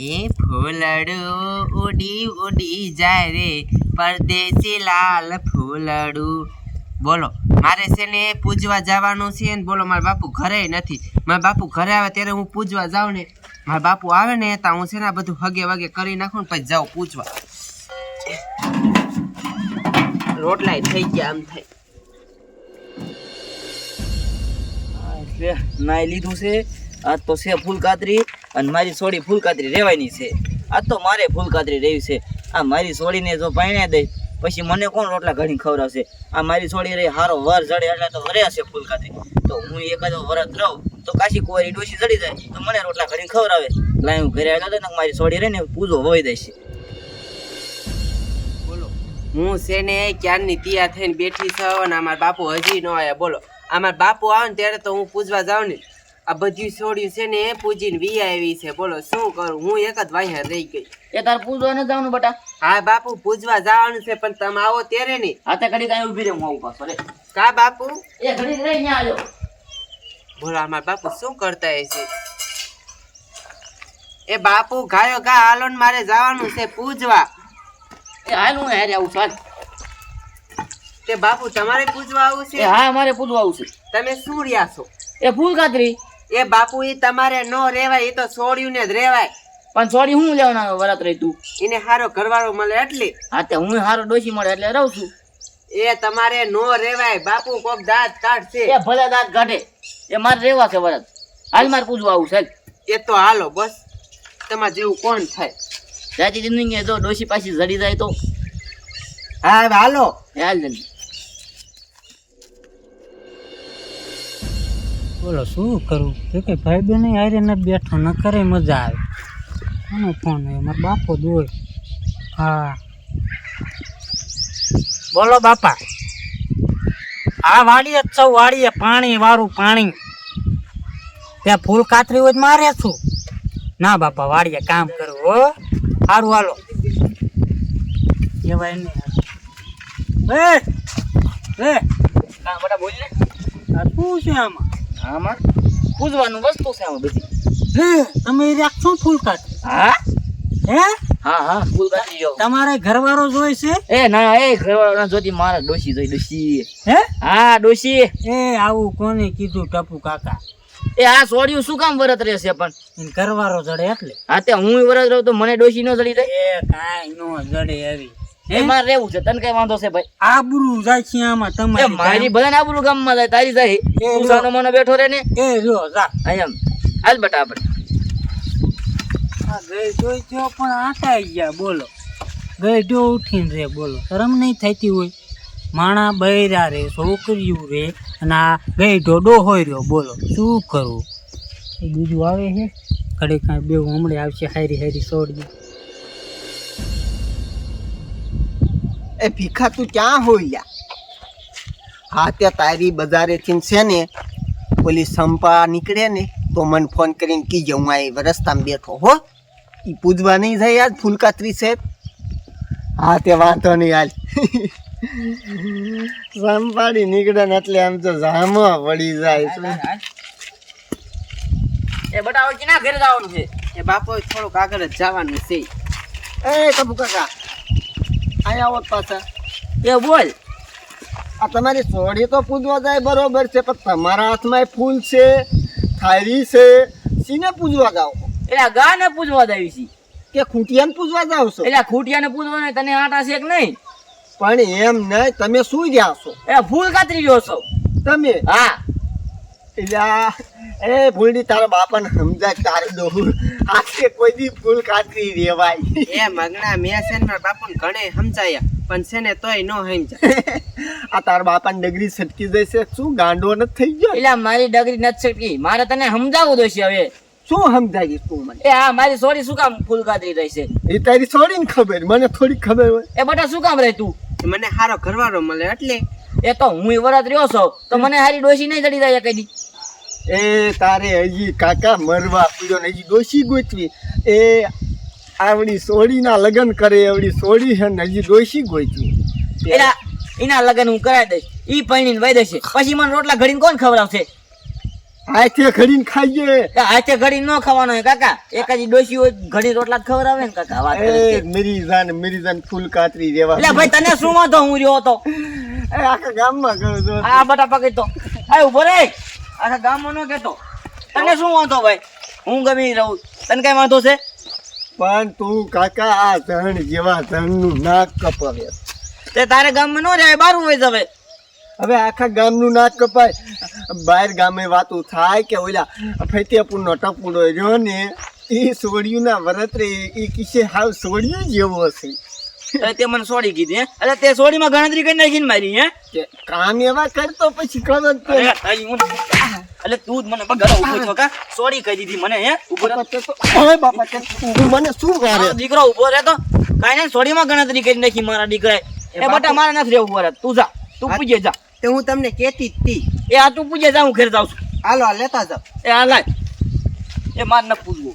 એ ફૂલડું ઉડી ઉડી જાય રે. પરદેશી લાલ ફૂલડું. બોલો, મારે છે ને પૂજવા જવાનું છે ને બોલો, મારા બાપુ ઘરે નથી. મારા બાપુ ઘરે આવે ત્યારે હું પૂજવા જાઉં ને. મારા બાપુ આવે ને ત્યાં હું છે ને બધું હગે વગે કરી નાખું ને પછી જાઉં પૂજવા. રોટલાય થઈ ગયા આમ થાય. નાઈ લીધું છે. આ તો છે ફૂલ કાતરી અને મારી સોડી ફૂલ કાતરી રહેવાની છે. આ તો મારે ફૂલ કાતરી રહેવી છે. આ મારી સોડીને જો પાણ્યા દઈશ પછી મને કોણ રોટલા ઘણી ખવડાવશે? આ મારી સોડી રહી, હારો વર જડે એટલે તો વરે હશે ફૂલ તો હું એકાદો વરત રહું, તો કાશી કુંવારી ડોસી ચડી જાય, તો મને રોટલા ઘણી ખવડાવે. લાય હું ઘરે આવ્યો ને મારી સોડી રહી ને પૂજો હોય બોલો. હું છે ને ક્યારની તૈયાર થઈને બેઠી છું અને અમારા બાપુ હજી ન આવ્યા. બોલો. અમારા બાપુ આવે ને ત્યારે તો હું પૂજવા જાઉં ને. આ બધું છોડ્યું છે ને એ પૂજીને વી આવી છે. બોલો શું કરું? હું એક જ વાહ્યા રહી ગઈ. એ તાર પૂજવા ન જવાનું બટા. હા બાપુ પૂજવા જવાનું છે પણ તમે આવો ત્યારે નહીં હાથે ઘડી કાંઈ ઊભી રહે હું આવું પાછો રે. કા બાપુ? એ ઘડી રહી અહીંયા આવ્યો બોલો અમાર બાપુ શું કરતા હશે એ બાપુ ગાયો ગા હાલો ને મારે જવાનું છે પૂજવા. એ હાલ હું હારે આવું છું તે બાપુ તમારે પૂજવા આવું છે? હા મારે પૂજવા આવું છે. તમે શું રહ્યા છો? એ ફૂલ કાતરી એ બાપુ એ તમારે ન રેવાય એ તો છોડ્યું ને જ રેવાય પણ છોડી હું લેવાના વરાત રહી તું? એને હારો ઘરવાળો મળે એટલે. હા તે હું હારો ડોશી મળે એટલે રહું છું. એ તમારે નો રેવાય બાપુ કોક દાંત કાઢશે એ ભલે દાંત કાઢે એ મારે રહેવા છે વરત. હાલ મારે પૂછવા આવું છે એ તો હાલો બસ. તમારે જેવું કોણ થાય? જાતી જિંદગી તો ડોશી પાછી જડી જાય તો. હા હાલો. હાલ જલ્દી. બોલો, શું કરું? તો કે ભાઈ બેન હારે ન બેઠો, ન કરે, મજા આવે. આનો ફોન આવ્યો મારો બાપો દોય હા. બોલો બાપા. આ વાડીએ જ સૌ વાડીએ પાણી વાળું પાણી. ત્યાં ફૂલ કાતરી હોય મારે છું ના બાપા, વાડીએ કામ કરવું હો. સારું હાલો. કહેવાય નહીં એ એ. હા બટા બોલ ને શું છે આમાં? આમાં પૂજવાનું વસ્તુ છે આમાં બધી. હે તમે રાખશો ફૂલ કાતરી હા? હે? હા હા ફૂલ કાઢી જો તમારે ઘરવાળો જોઈ છે? એ ના એ ઘરવાળો ના જોતી મારે ડોશી જોઈ ડોશી. હે? હા ડોશી. એ આવું કોને કીધું ટપુ કાકા? એ આ સોડિયું શું કામ વરત રહેશે પણ? ઘરવાળો જડે એટલે. હા તે હું વરત રહું તો મને ડોસી ન જડી જાય? એ કાંઈ નો જડે એવી. એ મારે રહેવું છે. તને કઈ વાંધો છે ભાઈ? આબરૂ જાય છે આમાં તમારી મારી ભલે આબરૂ ગામમાં જાય તારી જાય. તું. સાનો મને બેઠો રે ને. એ જો જા. અહીંયા હાલ બટા આપણે. આ ગઈ જોઈ જો પણ આટાઈ ગયા બોલો. ગઈ જો ઉઠીને રે બોલો. શરમ નહીં થતી હોય. માણા બૈરા રે છોકરીઓ રે અને આ ગઈ ઢોડો હોય રહ્યો બોલો. શું કરવું બીજું આવે છે? ઘડી કાંઈ બે હમણાં આવશે હારી હારી છોડી એ ભીખા તું ક્યાં હોય હા ત્યાં તારી બજારેથી છે ને પોલીસ સંપા નીકળે ને તો મને ફોન કરીને કીજે હું આ રસ્તામાં બેઠો હો એ પૂજવા નહીં જાય યાર ફૂલકાત્રી છે હા તે વાંધો નહીં હાલ સંપાડી નીકળે ને એટલે આમ તો જામા પડી જાય. એ બટાવો કે ના ઘરે જવાનું છે એ બાપો થોડુંક આગળ જ જવાનું છે એ કબુ કાકા અહીંયા આવો પાછા. એ બોલ. આ તમારી સોડી તો પૂજવા જાય બરોબર છે પણ તમારા હાથમાં ફૂલ છે થાળી છે સીને પૂજવા જાઓ. એટલે ગાને પૂજવા જાય છે. કે ખૂંટિયાને પૂજવા જાવ છો? એટલે ખૂંટિયાને પૂજવા નહીં તને આટા છે કે નહીં? પણ એમ નહીં તમે શું રહ્યા છો. એ ફૂલ કાતરી રહ્યો છો. તમે? હા. એટલે આ એ ફૂલડી તારા બાપાને સમજાય તારે દોર આખે કોઈ દી ભૂલ કાઢી રેવાય. એ મગના મેં છે ને મારા બાપુને ઘણે સમજાયા પણ છે ને તોય નો સમજાય. આ તારા બાપાની ડગરી છટકી જશે શું ગાંડો નથી થઈ ગયો? એટલે આ મારી ડગરી નથી છટકી. મારે તને સમજાવવું જોઈશે હવે. શું સમજાવીશ તું મને? એ આ મારી સોરી શું કામ ફૂલ કાઢી રહી છે એ તારી છોડીને ખબર મને થોડી ખબર હોય. એ બટા શું કામ રહે તું? મને સારો ઘરવાળો મળે એટલે. એ તો હું વરત રહ્યો છો તો મને હારી ડોસી નહીં ચડી જાય કઈ દી. એ તારે હજી કાકા મરવા પીડ્યો ને હજી ડોશી ગોચવી એ આવડી સોડીના લગ્ન કરે એવડી સોડી છે ને હજી ડોશી ગોચવી એના એના લગન હું કરાવી દઈશ. ઈ પૈણીને વહી દેશે પછી મને રોટલા ઘડીને કોણ ખવડાવશે? હાથે ઘડીને ખાઈએ. હાથે ઘડી ન ખાવાનો હોય કાકા. એક જ ડોશી હોય ઘડી રોટલા ખવડાવે ને કાકા. વાત કરે મેરી જાન મેરી જાન ફૂલ કાતરી દેવા એટલે ભાઈ તને શું વાંધો? હું રહ્યો હતો. એ આખા ગામમાં ગયો આ બટા પકડ તો. આ ઊભો રે. આખા ગામમાં ન કહેતો. તને શું વાંધો ભાઈ? હું ગમી રહું. તને કઈ વાંધો છે? પણ તું કાકા આ ધણ જેવા ધણનું નાક કપાવે. તે તારે ગામમાં ન જાય બારું હોય જવે. હવે આખા ગામનું નાક કપાય. બહાર ગામે વાતું થાય કે ઓલા ફેતિયાપુરનો ટપુડો રહ્યો ને એ સોડિયુંના વરત રે એ કિસ્સે હાવ સોડિયું જેવો હશે. તે મને સોડી કીધી એટલે તે સોડીમાં ગણતરી કરી નાખીને મારી હે? કામ એવા કરતો પછી ખબર અરે, પડે તારી ઊંઘ. એટલે તું જ મને બગાડો ઊભો છો કા? સોડી કહી દીધી મને હે? ઊભો ઓય બાપા તે મને શું કરે દીકરો ઊભો રહે તો કાંઈ સોડી માં ગણતરી કરી નાખી મારા દીકરાએ. એ બટા મારે નથી રહેવું મારે તું જા. તું પૂજે જા. તે હું તમને કહેતી જ તી. એ આ તું પૂજે જા હું ઘેર જાઉં છું. હાલો લેતા જા એ આ લાય. એ માર ન પૂજવું.